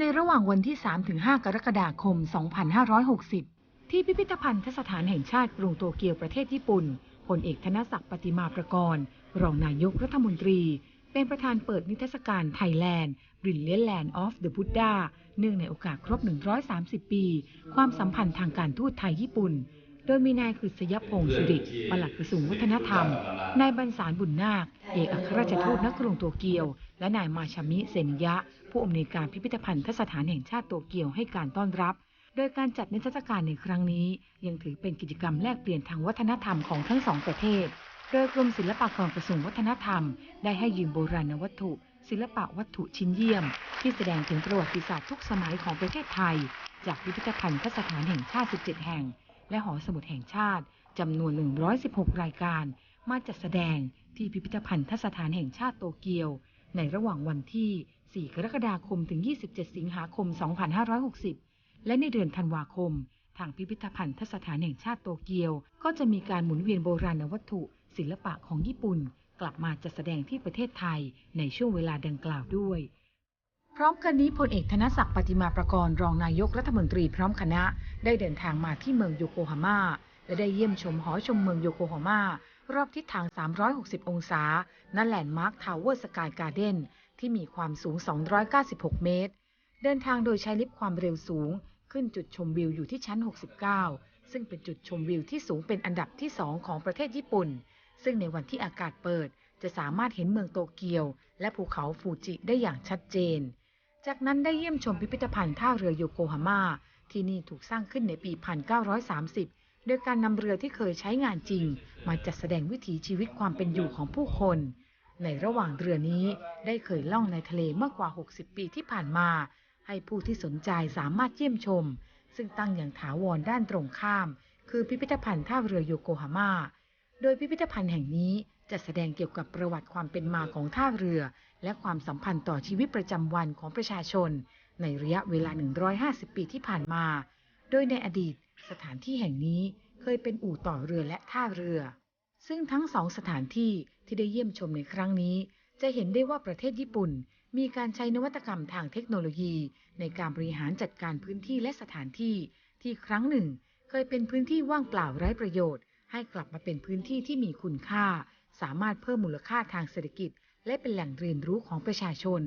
ในระหว่างวันที่ 3-5 กรกฎาคม 2560 ที่พิพิธภัณฑ์สถานแห่งชาติกรุงโตเกียวประเทศญี่ปุ่นพลเอกธนศักดิ์ปฏิมาประกรณ์ รองนายกรัฐมนตรี เป็นประธานเปิดนิทรรศการไทยแลนด์ริลเลียนแลนด์ออฟเดอะบุตดาเนื่องในโอกาสครบ 130 ปี ความสัมพันธ์ทางการทูตไทยญี่ปุ่น ดยมีนายกฤษยพงศ์สิริปลัดกระทรวงวัฒนธรรม นายบรรสารบุญนาค เอกอัครราชทูตณกรุงโตเกียว และนายมาชามิเซนยะ ผู้อำนวยการพิพิธภัณฑ์สถานแห่งชาติโตเกียวให้การต้อนรับ โดยการจัดนิทรรศการในครั้งนี้ ยังถือเป็นกิจกรรมแลกเปลี่ยนทางวัฒนธรรมของทั้งสองประเทศ โดยกรมศิลปากรกระทรวงวัฒนธรรม ได้ให้ยืมโบราณวัตถุ ศิลปะวัตถุชิ้นเยี่ยม ที่แสดงถึงประวัติศาสตร์ทุกสมัยของประเทศไทย จากพิพิธภัณฑ์สถานแห่งชาติ 17 แห่ง และหอสมุดแห่งชาติจำนวน 116 รายการ มาจัดแสดงที่พิพิธภัณฑ์สถานแห่งชาติโตเกียว ในระหว่างวันที่ 4 กรกฎาคมถึง 27 สิงหาคม 2560 และในเดือนธันวาคม ทางพิพิธภัณฑ์สถานแห่งชาติโตเกียว ก็จะมีการหมุนเวียนโบราณวัตถุ ศิลปะของญี่ปุ่น กลับมาจัดแสดงที่ประเทศไทยในช่วงเวลาดังกล่าวด้วย ร้อมกันนี้พลเอกธนศักดิ์ปฏิมาประกรณ์รองนายกรัฐมนตรีพร้อมคณะ ได้เดินทางมาที่เมืองโยโกฮาม่าและได้เยี่ยมชมหอชมเมืองโยโกฮาม่ารอบทิศทาง 360 องศาณแลนด์มาร์คทาวเวอร์สกายการ์เด้นที่มีความสูง 296 เมตร เดินทางโดยใช้ลิฟต์ความเร็วสูง ขึ้นจุดชมวิวอยู่ที่ชั้น 69 ซึ่งเป็นจุดชมวิวที่สูงเป็นอันดับที่ 2 ของประเทศญี่ปุ่น ซึ่งในวันที่อากาศเปิด จะสามารถเห็นเมืองโตเกียว และภูเขาฟูจิได้อย่างชัดเจน จากนั้นได้เยี่ยมชมพิพิธภัณฑ์ท่าเรือโยโกฮาม่าที่นี่ถูกสร้างขึ้นในปี 1930 โดยการนำเรือที่เคยใช้งานจริง มาจัดแสดงวิถีชีวิตความเป็นอยู่ของผู้คน ในระหว่างเรือนี้ได้เคยล่องในทะเลเมื่อกว่า 60 ปีที่ผ่านมา ให้ผู้ที่สนใจสามารถเยี่ยมชม ซึ่งตั้งอย่างถาวรด้านตรงข้าม คือพิพิธภัณฑ์ท่าเรือโยโกฮาม่า โดยพิพิธภัณฑ์แห่งนี้ จะแสดงเกี่ยวกับประวัติความเป็นมาของท่าเรือ และความสัมพันธ์ต่อชีวิตประจำวันของประชาชน ในระยะเวลา 150 ปีที่ผ่านมา โดยในอดีตสถานที่แห่งนี้เคยเป็นอู่ต่อเรือและท่าเรือ ซึ่งทั้งสองสถานที่ที่ได้เยี่ยมชมในครั้งนี้ จะเห็นได้ว่าประเทศญี่ปุ่น มีการใช้นวัตกรรมทางเทคโนโลยี ในการบริหารจัดการพื้นที่และสถานที่ ที่ครั้งหนึ่ง เคยเป็นพื้นที่ว่างเปล่าไร้ประโยชน์ ให้กลับมาเป็นพื้นที่ที่มีคุณค่า สามารถเพิ่มมูลค่าทางเศรษฐกิจ และเป็นแหล่งเรียนรู้ของประชาชน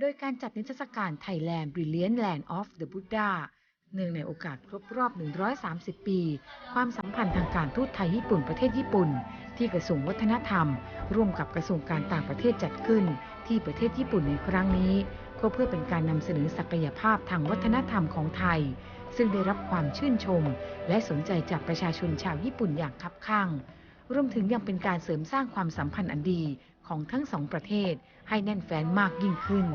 โดยการจัดนิทรรศการ Thailand Brilliant Land of the Buddha เนื่องในโอกาสครบรอบ 130 ปี ความสัมพันธ์ทางการทูตไทยญี่ปุ่นประเทศญี่ปุ่น ที่กระทรวงวัฒนธรรม ร่วมกับกระทรวงการต่างประเทศจัดขึ้น ที่ประเทศญี่ปุ่นในครั้งนี้ ก็เพื่อเป็นการนำเสนอศักยภาพทางวัฒนธรรมของไทย ซึ่งได้รับความชื่นชม และสนใจจากประชาชนชาวญี่ปุ่นอย่างคับคั่ง รวมถึงยังเป็นการเสริมสร้างความสัมพันธ์อันดีของทั้งสองประเทศให้แน่นแฟ้นมากยิ่งขึ้น